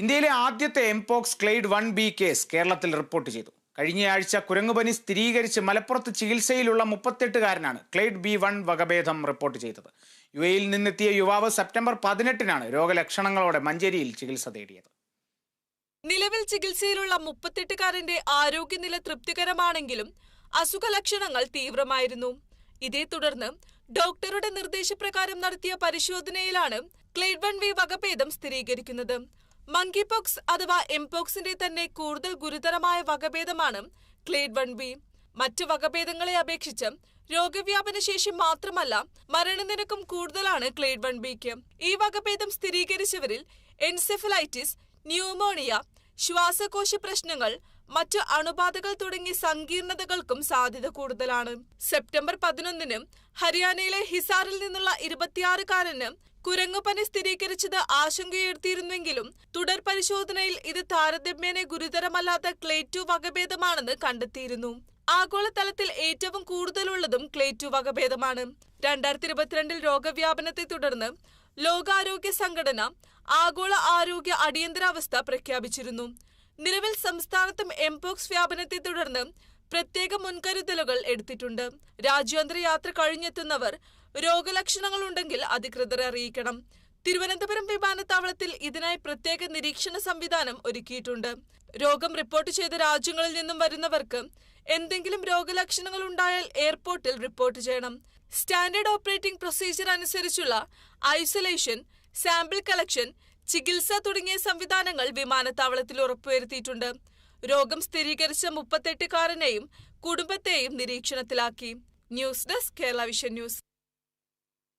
ഇന്ത്യയിലെ ആദ്യത്തെ mpox clade one B case കേരളത്തിൽ റിപ്പോർട്ട് ചെയ്തു. കഴിഞ്ഞയാഴ്ച കുരങ്ങുപനി സ്ഥിരീകരിച്ച് മലപ്പുറത്ത് ചികിത്സയിലുള്ള മുപ്പത്തെട്ടുകാരനാണ് ക്ലെയ്ഡ് ബി വൺ വകഭേദം റിപ്പോർട്ട് ചെയ്തത്. യു എയിൽ നിന്നെത്തിയ യുവാവ് സെപ്റ്റംബർ പതിനെട്ടിനാണ് രോഗലക്ഷണങ്ങളോടെ മഞ്ചേരിയിൽ ചികിത്സ തേടിയത്. നിലവിൽ ചികിത്സയിലുള്ള മുപ്പത്തെട്ടുകാരന്റെ ആരോഗ്യനില തൃപ്തികരമാണെങ്കിലും അസുഖ ലക്ഷണങ്ങൾ തീവ്രമായിരുന്നു. ഇതേ തുടർന്ന് ഡോക്ടറുടെ നിർദ്ദേശപ്രകാരം നടത്തിയ പരിശോധനയിലാണ് ക്ലെയ്ഡ് വൺ വി വകഭേദം സ്ഥിരീകരിക്കുന്നത്. മങ്കി പോക്സ് അഥവാ എംപോക്സിന്റെ തന്നെ കൂടുതൽ ഗുരുതരമായ വകഭേദമാണ് ക്ലേഡ് വൺ ബി മറ്റ് വകഭേദങ്ങളെ അപേക്ഷിച്ച് രോഗവ്യാപന ശേഷി മാത്രമല്ല മരണനിരക്കും കൂടുതലാണ് ക്ലേഡ് വൺ ബിക്ക് ഈ വകഭേദം സ്ഥിരീകരിച്ചവരിൽ എൻസെഫലൈറ്റിസ് ന്യൂമോണിയ ശ്വാസകോശ പ്രശ്നങ്ങൾ മറ്റു അണുബാധകൾ തുടങ്ങിയ സങ്കീർണതകൾക്കും സാധ്യത കൂടുതലാണ്. സെപ്റ്റംബർ പതിനൊന്നിന് ഹരിയാനയിലെ ഹിസാറിൽ നിന്നുള്ള ഇരുപത്തിയാറുകാരന് കുരങ്ങുപനി സ്ഥിരീകരിച്ചത് ആശങ്കയുയർത്തിയിരുന്നെങ്കിലും തുടർ പരിശോധനയിൽ ഇത് താരതമ്യേന ഗുരുതരമല്ലാത്ത ക്ലേറ്റു വകഭേദമാണെന്ന് കണ്ടെത്തിയിരുന്നു. ആഗോളതലത്തിൽ ഏറ്റവും കൂടുതലുള്ളതും ക്ലേറ്റു വകഭേദമാണ്. രണ്ടായിരത്തി ഇരുപത്തിരണ്ടിൽ രോഗവ്യാപനത്തെ തുടർന്ന് ലോകാരോഗ്യ സംഘടന ആഗോള ആരോഗ്യ അടിയന്തരാവസ്ഥ പ്രഖ്യാപിച്ചിരുന്നു. നിലവിൽ സംസ്ഥാനത്തും എംപോക്സ് വ്യാപനത്തെ തുടർന്ന് പ്രത്യേക മുൻകരുതലുകൾ എടുത്തിട്ടുണ്ട്. രാജ്യാന്തര യാത്ര കഴിഞ്ഞെത്തുന്നവർ രോഗലക്ഷണങ്ങളുണ്ടെങ്കിൽ അധികൃതരെ അറിയിക്കണം. തിരുവനന്തപുരം വിമാനത്താവളത്തിൽ ഇതിനായി പ്രത്യേക നിരീക്ഷണ സംവിധാനം ഒരുക്കിയിട്ടുണ്ട്. രോഗം റിപ്പോർട്ട് ചെയ്ത രാജ്യങ്ങളിൽ നിന്നും വരുന്നവർക്ക് എന്തെങ്കിലും രോഗലക്ഷണങ്ങൾ ഉണ്ടായാൽ എയർപോർട്ടിൽ റിപ്പോർട്ട് ചെയ്യണം. സ്റ്റാൻഡേർഡ് ഓപ്പറേറ്റിംഗ് പ്രൊസീജിയർ അനുസരിച്ചുള്ള ഐസൊലേഷൻ സാമ്പിൾ കളക്ഷൻ ചികിത്സ തുടങ്ങിയ സംവിധാനങ്ങൾ വിമാനത്താവളത്തിൽ ഉറപ്പുവരുത്തിയിട്ടുണ്ട്. രോഗം സ്ഥിരീകരിച്ച മുപ്പത്തെട്ടുകാരനെയും കുടുംബത്തെയും നിരീക്ഷണത്തിലാക്കി. News desk Kerala vision news.